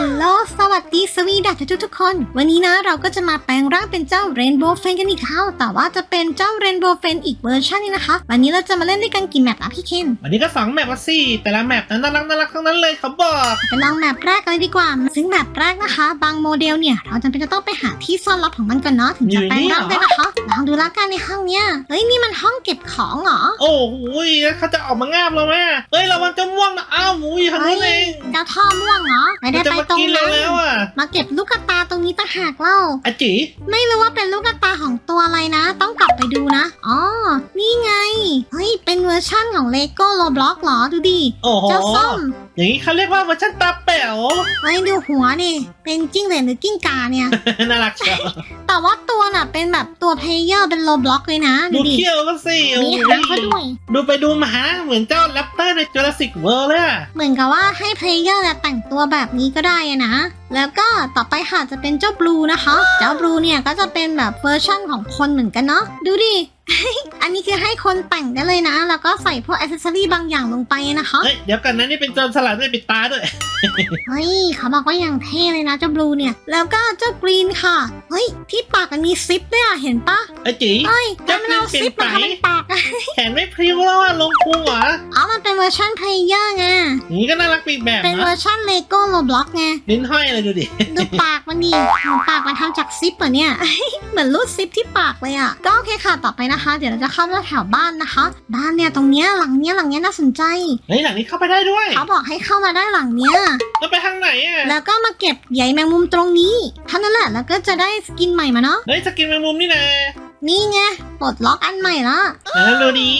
ฮัลโหล สวัสดีสวีดัตทุกทุกๆคน วันนี้นะเราก็จะมาแปลงร่างเป็นเจ้าเรนโบว์เฟนกันอีกครั้งแต่ว่าจะเป็นเจ้าเรนโบว์เฟนอีกเวอร์ชันนี้นะคะ วันนี้เราจะมาเล่นด้วยกันกี่แมปอะพี่เคน วันนี้ก็สองแมปละสิ แต่ละแมปนั้นน่ารักน่ารักทั้งนั้นเลยเขาบอกไปลองแมปแรกกันเลยดีกว่า ซึ่งแมปแรกนะคะ บางโมเดลเนี่ยเราจำเป็นจะต้องไปหาที่ซ่อนลับของมันก่อนเนาะถึงจะแปลงร่างได้นะคะ ลองดูละกันในห้องเนี้ย เฮ้ยนี่มันห้องเก็บของเหรอ โอ้โหแล้วเขาจะออกมางาบเราไหมเอ้ยระวังจะม่วงนะอ้าวหมูอยู่ทางนู้นเองเจ้าท่อม่วงเหรอไม่ได้จะไปมาตรงกินเรานั้นแล้วอะมาเก็บลูกกระตาตรงนี้ต่างหากเล่า อาจิไม่รู้ว่าเป็นลูกกระตาของตัวอะไรนะ ต้องกลับไปดูนะ อ๋อ นี่ไง เฮ้ย เป็นเวอร์ชั่นของเลโก้โ b บล็อกหรอ ดูดิ โอ้โห เจ้าส้ม อย่างนี้เขาเรียกว่าเวอร์ชันตาแป๋วเฮ้ยดูหัวนี่เป็นจิ้งเหลนหรือกิ้งกาเนี่ย น่ารักเชียวแต่ว่าตัวน่ะเป็นแบบตัวเพลเยอร์เป็นโ b บล็อกเลยนะดูดูดิเขี้ยวก็สิโอ้มีโหหางเขาด้วย ดูไปดูมาเหมือนเจ้าแรปเตอร์ในจูราสสิกเวิร์เลยอะเหมือนกับว่าให้เพลเยอร์แต่งตัวแบบนี้ก็ได้อะนะ แล้วก็ต่อไปค่ะจะเป็นเจ้าบลูนะคะ เจ้าบลูเนี่ยก็จะเป็นแบบเวอร์ชั่นของคนเหมือนกันเนาะ ดูดิ อันนี้คือให้คนแต่งได้เลยนะ แล้วก็ใส่พวกอ c เซสซอรี่บางอย่างลงไปนะคะ เฮ้ยเดี๋ยวกันนะนี่เป็นโจรสลัดไม่ปิดตาด้วย เฮ้ยเขาบอกว่าอย่างเท่เลยนะเจ้าบลูเนี่ย แล้วก็เจ้ากรีนค่ะ เฮ้ยที่ปากมันมีซิปด้วยอะเห็นปะอาจิเฮ้ยแต่มันเอาซิปมาเจ้ากรีนเปลี่ยนไปทำเป็นปากอะแขนไม่พริ้วแล้วอะลงพุงเหรออ๋อมันเป็นเวอร์ชันเพลเยอร์ไง อย่างนี้ก็น่ารักไปอีกแบบเป็นเวอนะร์ชันเลโก้โ b บล็อกไง ลิ้นห้อยเลยดูดิ ดูปากมันดิปากมันทำจากซิปเหรอเนี่ย เหมือนรูดซิปที่ปากเลยอะ ก็โอเคค่ะ ต่อไปนะคะ เดี๋ยวเราจะเข้าแถวบ้านนะคะ บ้านเนี่ยตรงเนี้ยหลังเนี้ยหลังเนี้ยน่าสนใจ เฮ้ยหลังนี้เข้าไปได้ด้วย เขาบอกให้เข้ามาได้หลังเนี้ย แล้วไปทางไหนอะแล้วก็มาเก็บใยแมงมุมตรงนี้เท่านั้นแหละ แล้วก็จะได้สกินใหม่มาเนาะ เฮ้ยสกินแมงมุมนี่นะนี่ไงปลดล็อกอันใหม่ละไหนลองดูดี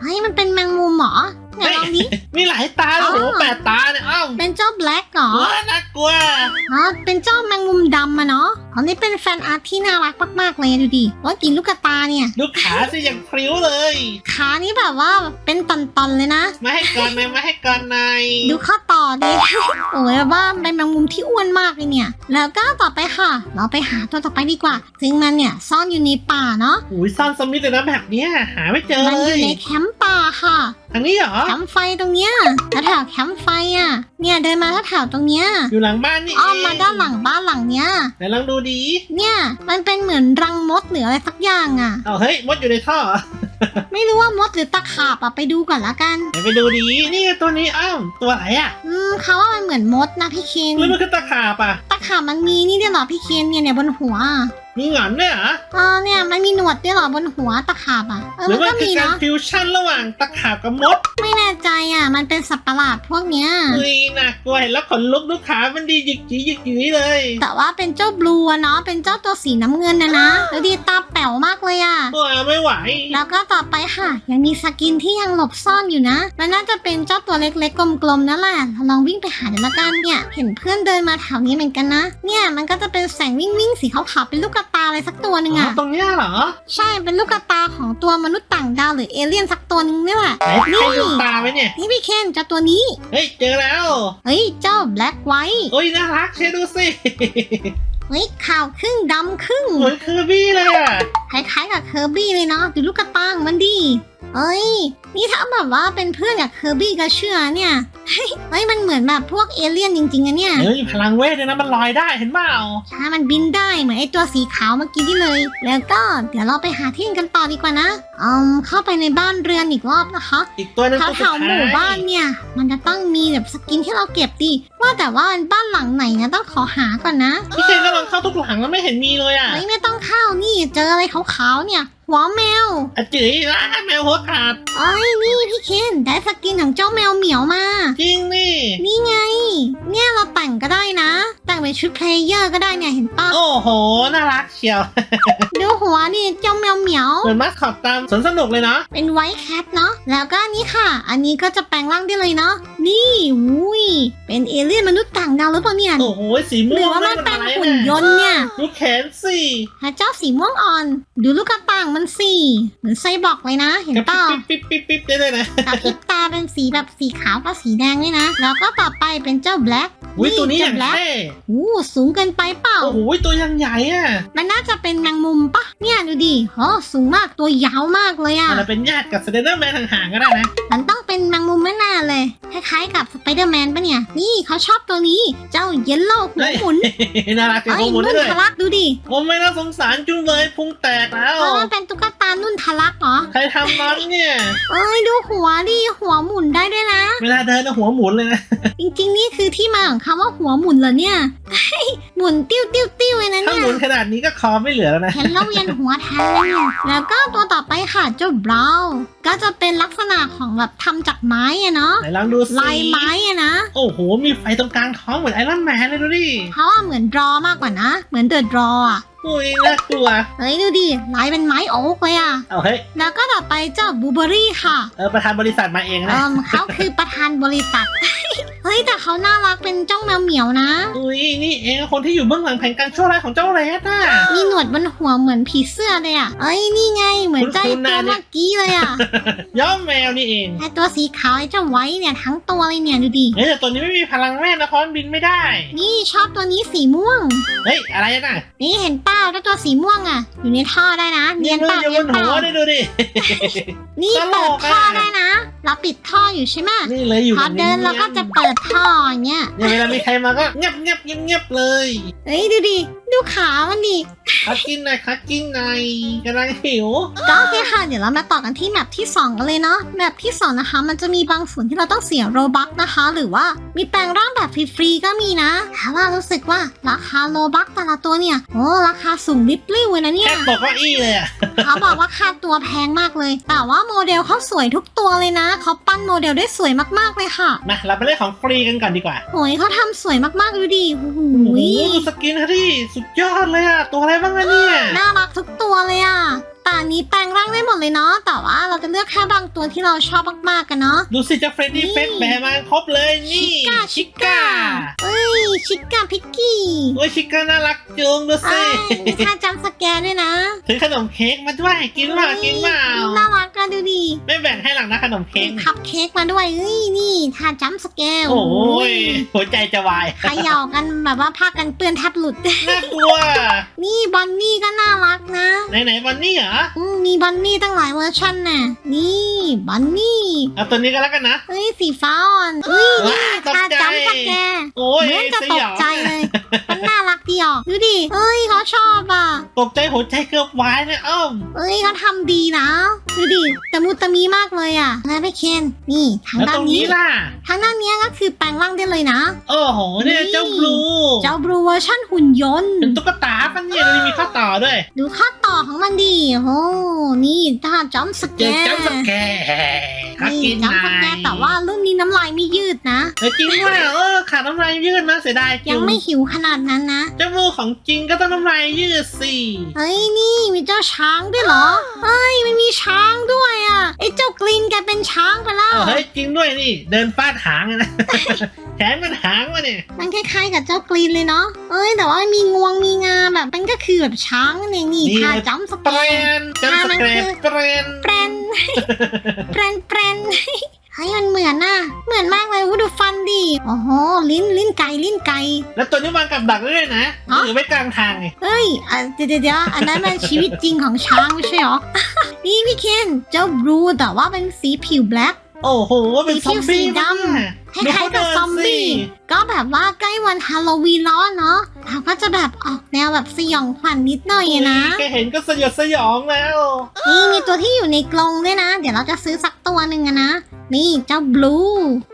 เฮ้ยมันเป็นแมงมุมเหรอ ไหนลองดิ มีหลายตาเลยโอ้โหอ๋อ แปดตาเนี่ยอ้าวเป็นเจ้าแบล็กเหรอว้าน่ากลัวอ๋อเป็นเจ้าแมงมุมดำอะเนาะอันนี้เป็นแฟนอาร์ตที่น่ารักมากๆเลยดูดิว่ากินลูกกระตาเนี่ย ดูขาสิอย่างพริ้วเลย ขานี่แบบว่าเป็นตอนๆเลยนะ มาให้ก่อนหนอยมาให้ก่อนหนอยดูข้อต่อดิ โอ้ยแบบว่าเป็นแมงมุมที่อ้วนมากเลยเนี่ย แล้วก็ต่อไปค่ะ เราไปหาตัวต่อไปดีกว่า ซึ่งมันเนี่ยซ่อนอยู่ในป่าเนาะ อุ้ยซ่อนสมิธเลยนะแบบเนี้ยหาไม่เจอมันเลอยู่ยในแคมป์ ป่าค่ะทางนี้เหรอ แคมป์ไฟตรงเนี้ยแล้วแถวแคมป์ไฟอะ เนี่ยเดินมาแถวๆตรงเนี้ยอยู่หลังบ้านนี่อ้อมเองมาด้านหลังบ้านหลังเนี้ย ไหนลองดูดีเนี่ย มันเป็นเหมือนรังมดหรืออะไรสักอย่างอะ เอาเฮ้ยมดอยู่ในท่อเหรอไม่รู้ว่ามดหรือตะขาบอะไปดูก่อนละกัน ไหนไปดูดีนี่ไงตัวนี้อ้าวตัวอะไรอะอืมเขาว่ามันเหมือนมดนะพี่เคนหรือมันคือตะขาบอะ ตะขาบมันมีนี่ด้วยเหรอพี่เคนเนี่ยเนี่ยบนหัวอะ มีหงอนด้วยเหรออ๋อเนี่ยมันมีหนวดด้วยเหรอบนหัวตะขาบอะเออหรืมัอนมันก็คือมีการเนาะฟิวชั่นระหว่างตะขาบกับมดไม่แน่ใจอะ มันเป็นสัตว์ประหลาดพวกเนี้ยเฮ้ยน่ากลัวเห็นแล้วขนลุกดูขามันดีหยิกจีหยิกจีเลย แต่ว่าเป็นเจ้าบลูอะเนาะเป็นเจ้าตัวสีน้ำเงินนะนะแล้วดีตาแป๋วมากเลยอะ ตัวไม่ไหว แล้วก็ต่อไปค่ะ ยังมีสกินที่ยังหลบซ่อนอยู่นะมันน่าจะเป็นเจ้าตัวเล็กๆกลมๆนั่นแหละเราลองวิ่งไปหาเดี๋ยวละกันเนี่ย เห็นเพื่อนเดินมาแถวนี้เหมือนกันนะ เนี่ยมันก็จะเป็นแสงวิ่งวิ่งๆสีขาวๆเป็นลูกกระตาอะไรสักตัวหนึ่งอ๋ออะตรงเนี้ยเหรอใช่เป็นลูกกระตาของตัวมนุษย์ต่างดาวหรือเอเลี่ยนสักตัวหนึงนี่แหละไหนใครลืมตาไหมเนี่ย นี่พี่เคนเจ้าตัวนี้ เฮ้ย เจอแล้วเฮ้ยเจ้าแบล็กไวท์โอ้ยน่ารักเชยดูสิเฮ้ยขาวครึ่งดำครึ่ง เหมือนคือบี้เลยอะคล้ายๆกับเคอร์บี้เลยเนาะดูลูกกระตางมันดีเอ้ย นี่ถ้าแบบว่าเป็นเพื่อนกับเคอร์บี้ก็เชื่อเนี่ย เฮ้ยเฮ้ยมันเหมือนแบบพวกเอเลี่ยนจริงๆอะเนี่ยเฮ้ยพลังเวทเลยนะมันลอยได้เห็นเปล่าใช่มันบินได้เหมือนไอตัวสีขาวเมื่อกี้นี่เลย แล้วก็เดี๋ยวเราไปหาที่อื่นกันต่อดีกว่านะอืมเข้าไปในบ้านเรือนอีกรอบนะคะอีกตัวหนึงแถตัววสุดแถวๆหท้ามู่บ้านยเนี่ย มันจะต้องมีแบบสกินที่เราเก็บดีว่าแต่ว่าบ้านหลังไหนนะต้องขอหาก่อนนะพี่เคนก็ลองเข้าทุกหลังแล้วไม่เห็นมีเลยอะ เฮ้ยไม่ต้องเข้านี่เจออะไรขาวๆเนี่ย หัวแมวอะจื๋ยละแมวหัวขาดเอ้ยนี่พี่เคนได้สกินของเจ้าแมวเหมียวมา จริงนี่นี่ไง เนี่ยเราแต่งก็ได้นะ แต่งเป็นชุดเพลเยอร์ก็ได้เนี่ยเห็นปะโอ้โห น่ารักเชียว ดูหัวนี่ เจ้าแมวเหมียว เหมือนมัสคอตตามสวนสนุกเลยเนาะเป็นไวท์แคทเนาะ แล้วก็อันนี้ค่ะ อันนี้ก็จะแปลงร่างได้เลยเนาะ นี่อุ้ย เป็นเอเลี่ยนมนุษย์ต่างดาวหรือเปล่าเนี่ย โอ้โห สีหม่รืวองว่ามันนั่เป็นอะไรหุ่นยนต์เนี่ย ดูแขนสิพระเจ้าสีม่วงอ่อน ดูลูกกระต่างมันสิเหมือนไซบอร์กเลยนะ เห็นกระเปล่าปิ๊บปิ๊บปิ๊บปิ๊บได้เลยนะกระพริบตาเป็นสีแบบสีขาวกับสีแดงด้วยนะ แล้วก็ต่อไปเป็นเจ้าแบล็ก อุ้ยตัวนี้อย่างแบล็กเท่อู้สูงเกินไปเปล่า โอ้โหตัวยังใหญ่อะ มันน่าจะเป็นแมงมุมปะเนี่ยดูดิโอ้สูงมากตัวยาวมากเลยอะอาจจะเป็นญาติกับเซเดอร์แมนห่างๆก็ได้นะ มันต้องเป็นแมงมุมแน่ๆเลยคล้ายๆล้ายๆกับสไปเดอร์แมนปะเนี่ย นี่เขาชอบตัวนี้ เจ้าเยลโล่หัวหมุนน่ารักจังเอ้ยหมุนนุ่นด้วยทะลักดูดิผมไม่น่าสงสารจุงเลยพุงแตกแล้วเพราะมันเป็นตุ๊กตานุ่นทะลักเหรอ ใครทำมันเนี่ย เอ้ยดูหัวดิหัวหมุนได้ด้วยนะ เวลาเดินนะหัวหมุนเลยนะ จริงๆนี่คือที่มาของคำว่าหัวหมุนเหรอเนี่ยหมุนติ้วติ้วติ้วเลยนะถ้าเนี่ยหมุนขนาดนี้ก็คอไม่เหลือแล้วนะ เห็นแล้วเวียนหัวแทนเลยเนี่ยแล้วก็ตัวต่อไปค่ะเจ้าบราวน์ก็จะเป็นลักษณะของแบบทำจากไม้อะเนาะไหนลองดูสิลายไม้อะนะ โอ้โห มีไฟตรงกลางท้องเหมือนไอรอนแมนเลยดูดิเขาว่าเหมือนดรอมากกว่านะ เหมือนเดอะดรออะอุ้ยน่ากลัว เฮ้ยดูดิลายเป็นไม้โอ๊กเลยอะเอาเฮ้ย แล้วก็ต่อไปเจ้าบูเบอรี่ค่ะ เออประธานบริษัทมาเองเอนะอเขาคือประธานบริษัทเฮ้ยแต่เขาน่ารักเป็นเจ้าแมวเหมียวนะ อุ้ยนี่เองคนที่อยู่เบื้องหลังแผนการชั่วร้ายของเจ้าเรสอะ มีหนวดบนหัวเหมือนผีเสื้อเลยอะเอ้ยนี่ไงเหมือนเจ้าไอ้คุ้นๆตัวนะเนี่ยเมื่อกี้เลยอะย้อมแมวนี่เองไอตัวสีขาวไอเจ้าไว้เนี่ยทั้งตัวเลยเนี่ยดูดิเฮ้ยแต่ตัวนี้ไม่มีพลังแม่นะเพราะมันบินไม่ได้ นี่ชอบตัวนี้สีม่วง เฮ้ยอะไรน่ะนี่เห็นเป้าเจ้าตัวสีม่วงอะอยู่ในท่อได้นะเนียนมืเป้าอยู่เนีบยนนหัเป้าวได้ดูดินี่ตลเปิดกอะท่อได้นะ เราปิดท่ออยู่ใช่ไหมนี่เลยอยู่พอเดินเราก็จะเปิดท่ออย่างเงี้ยเนี่ยเวลามีใครมาก็เงียบเงียบเงียบเงียบเลยเฮ้ยดูดิ ดูขามันดิ คัดกินหน่อยคัดกินหน่อยกำลังหิว ก็โอเคค่ะ เดี๋ยวเรามาต่อกันที่แมปที่ 2 กันเลยเนาะ แมปที่ 2 นะคะ มันจะมีบางส่วนที่เราต้องเสียโรบัคนะคะ หรือว่ามีแปลงร่างแบบฟรีๆก็มีนะแต่ว่ารู้สึกว่าราคาโรบัคแต่ละตัวเนี่ย โอ้ราคาสูงริบลิ่วเลยนะเนี่แค่ยตกเก้าอี้เลยอะเขาบอกว่าค่าตัวแพงมากเลย แต่ว่าโมเดลเขาสวยทุกตัวเลยนะ เขาปั้นโมเดลได้สวยมากๆเลยค่ะ มาเราไปเล่นของฟรีกันก่อนดีกว่าโอ้ยเขาทำสวยมากๆดูดิโอ้โหโอ้โหดูสกินเขาดิสุดยอดเลยอะตัวอะไรบ้างอะเนี่ยน่ารักทุกตัวเลยอะแต่อันนี้แปลงร่างได้หมดเลยเนาะ แต่ว่าเราจะเลือกแค่บางตัวที่เราชอบมากๆกันเนาะ ดูสิเจ้าเฟรดดี้นี่เฟสแบร์มาครบเลยนี่ ชิก้า ชิก้า เอ้ ยชิก้าพิกกี้โอ้ยชิก้าน่ารักจุงดูสิอ้ายมีท่าจำสแกนด้วยนะถือขนมเค้กมาด้วยกินเปล่ากินเปล่าน่ารักอะดูดิไม่แบ่งให้หรอกนะขนมเค้มีกคัพเค้กมาด้วยเอ้ยนี่ท่าจำสแกนโอ้ยหัวใจจะวายเขย่ากันแบบว่าผ้ากันเปื้อนแทบหลุดน่ากลัว นี่บอนนี่ก็น่ารักนะไหนไหนวันนี้เหรออืมมีบันนี่ตั้งหลายเวอร์ชันน่ะนี่บันนี่เอาตัวนี้ก็แล้วกันนะเฮ้ยสีฟ้าอ่อนเฮ้ยนี่ว้ายตกท่าใจจำสแกนโอ้ยเหมือนจะสตกยองใจเลย มันน่ารักดีออกดูดิเอ้ยเขาชอบอะ ตกใจหัวใจเกือบวายเลยอ้อมเอ้ยเขาทำดีนะ ดูดิตะมุตะมีมากเลยอะนะพี่เคนนี่ทางแล้วด้าตนรงนี้นี้ล่ะ ทางด้านเนี้ยก็คือแปลงร่างได้เลยนะ โอ้โหเนี่ยเจ้าบลูเจ้าบลูเวอร์ชั่นหุ่นยนต์ เป็นตุ๊กตาปะเนี่ยมันมีข้อต่อด้วย ดูข้อต่อของมันดิโอ้นี่ท่าจอมสแกเจอนจ้ำสแกฮั กนี่กินจอมสแกนแต่ว่ารุ่นนี้น้ำลายไม่ยืดนะ เออจริงว่าเออขาดน้ำลายยืดนะเสียดายจริยังไม่หิวขนาดนั้นนะ เจ้าบลูของจริงก็ต้องน้ำลายยืดสิเฮ้ยนี่มีเจ้าช้างด้วยเหรอเฮ้ยมันมีช้างด้วยอะไอ้เจ้ากรีนแกเป็นช้างไปแล้ว เออเฮ้ยจริงด้วยนี่ เดินฟาดหางอะนะ แขนมันหางวะเนี่ย มันคล้ายๆกับเจ้ากรีนเลยเนาะ เอ้ย แต่ว่ามีงวงมีงาแบบมันก็คือแบบช้างนั่นเองนี่ท่าจำสเปแกรนนจ้ำสแกรนเปรน แปรนแปรนแปรนเฮ้ยมันเหมือนน่ะเหมือนมากเลยวูดูฟันดิโอ้โหลิ้นลิ้นไก่ลิ้นไก่ แล้วตัวนี้วางกับดักได้ด้วยนะอ๋อ หรือไว้กลางทางไงเฮ้ยอะเดี๋ยวเดี๋ยวเดี๋ยวอันนั้นมันชีวิตจริงของช้างไม่ใช่หรอ นี่พี่เคนเจ้าบลูแต่ว่าเป็นสีผิวแบล็กโอ้โห เป็นซอมบี้สีดำปะเนี่ยคล้ายๆกับซอมบี้ก็แบบว่าใกล้วันฮาโลวีนแล้วอะเนาะเราก็จะแบบออกแนวแบบสยองขวัญนิดหน่อยอะนะแกเห็นก็สยดสยองแล้ว นี่มีตัวที่อยู่ในกรงด้วยนะ เดี๋ยวเราจะซื้อสักตัวหนึ่งอะนะ นี่เจ้าบลู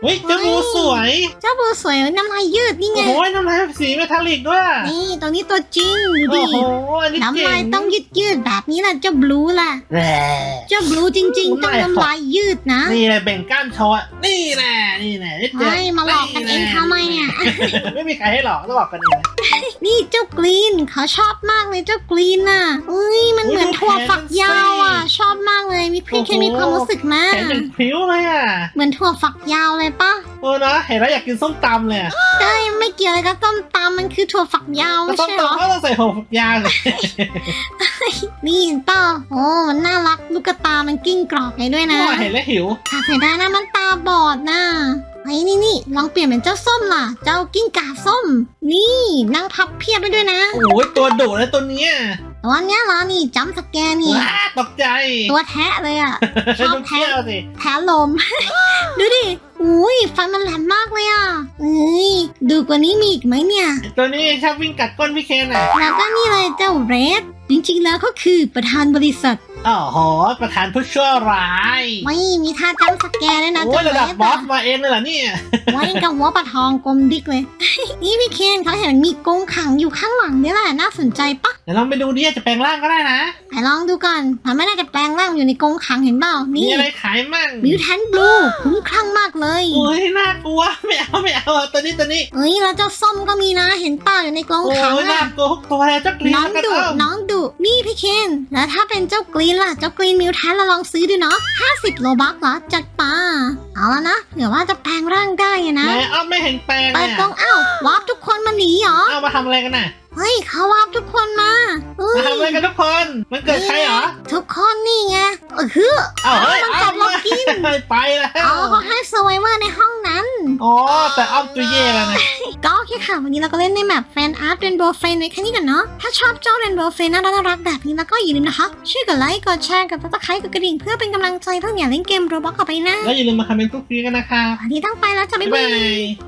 เฮ้ยเจ้างูสวย เจ้าบลูสวยน้ำลายยืดนี่ไง โอ้โหน้ำลายสีเมทัลลิกด้วย นี่ตัวนี้ตัวจริงดูโอ้ดิ โหอันนี้เจ๋น้ำลายง ต้องยืดยืดๆแบบนี้แหละเจ้าบลูล่ะแหมเจ้าบลูจริง ๆ ต้องน้ำลายยืดนะ นี่แหละแบ่งกล้ามโชว์อะนี่แหละนี่แหละนี่เจ๋งเฮ้ยมาหลอกกันเองทำไมเนี่ย ไม่มีใครให้หลอกต้องหลอกกันเองนะนี่เจ้ากรีนเขาชอบมากเลยเจ้ากรีนน่ะอุ้ยมันอุ๊ยเหมือนดูถั่วแขนฝักยาวอะมันสิชอบมากเลยมีพี่โอ้โหเคมีความรู้สึกมาแขนเป็นพริ้วเลยอะเหมือนถั่วฝักยาวเลยปะเออเนาะเห็นแล้วอยากกินส้มตำเลยอะเอ้ยไม่เกี่ยวอะไรกับต้มตำมันคือถั่วฝักยาวก็ไม่ส้มใช่เหรอตำก็ต้องใส่หัวฝักยาวเลยนี่เห็นเปล่าโอ้มันน่ารักลูกตามันกิ้งกรอกเลยด้วยนะว่าเห็นแล้วหิวถ้าเสียดายนะมันตาบอดนะ เฮ้ยนี่นี่ลองเปลี่ยนเป็นเจ้าส้มล่ะ เจ้ากิ้งก่าส้ม นี่นั่งพับเพียบไปด้วยนะ โอ้ยตัวดุเลยตัวเนี้ยตัวเนี้ยเหรอนี่จัมป์สแกนนี่ ว้าตกใจตัวแทะเลยอะ ชอบดูแท้เที่ยวสิแพ้ลม ดูดิอุ้ยฟันมันแหลมมากเลยอะเอ้ยดูกว่านี้มีอีกไหมเนี่ย ตัวนี้ชอบวิ่งกัดก้นพี่เคนอะแล้วก็นี่เลยเจ้าเรด จริงๆแล้วเขาคือประธานบริษัท อ๋อโหประธานผู้ชั่วร้ายไม่มีท่าจำสแกนเลยนะโอ้เจ้ายระดับเรดบออะสมาเองเลยเหรอเนี่ยไว้กับหัวปลาทองกลมดิกเลย นี่พี่เคนเขาเห็นมีกรงขังอยู่ข้างหลังนี่แหละน่าสนใจปะเดี๋ยวลองไปดูดิอาจจะแปลงร่างก็ได้นะไปลองดูก่อนมันไม่น่าจะแปลงร่างอยู่ในกรงขังเห็นเปล่ามีนี่อะไรขายมั่งมิวแทนบลูคุ้มคลั่งมากเลยโอ้ยน่ากลัวไม่เอาไม่เอาตัวนี้ตัวนี้เอ้ยแล้วเจ้าส้มก็มีนะ เห็นเปล่าอยู่ในกรงโอ้ขังยน่าอะกลัวทุกตัวเลยเจ้ากรีนน้องแล้วกันดุเอ้าน้องดุ นี่พี่เคน แล้วถ้าเป็นเจ้ากรีนล่ะ เจ้ากรีนมิวแทนเราลองซื้อดูเนาะ50 โลบักเหรอ จัดป่าเอาแล้วนะเดี๋ยวว่าจะแปลงร่างได้อะนะไหนเอ้าไม่เห็นแปลงเปิดเนี่ยกรงอ้าววาร์ปทุกคนมาหนีเหรอ เอามาทำอะไรกันน่ะเฮ้ยเขาวาร์ปทุกคนมาเอ้มายทำอะไรกันทุกคน มันเกิดใครเหรอ ทุกคนนี่ไง เออคือเอ้าเฮ้ยมันจับเรากินเฮ้ยไปแล้วอ๋อเขาให้ s u r v i v o r ในห้องนั้น อ๋อแต่อ้อมตัวเย่แล้วนะก็โอเคค่ะ วันนี้เราก็เล่นในแมปแฟนอาร์ตเรนโบว์เฟนในแค่นี้กันเนาะ ถ้าชอบเจ้าเรนโบว์เฟนน่ารักๆแบบนี้แล้วก็อย่าลืมนะคะ ช่วยกดไลค์ กดแชร์ กดติดตามกดกระดิ่งเพื่อเป็นกำลังใจเพื่ออย่าเล่นเกมโรบอกต่อไปนะ แล้วอย่าลืมมาคอมเมนต์ทุกทีกันนะครับวันนี้ต้องไปแล้วจ้ะบ๊าบ๊ายยบาบายย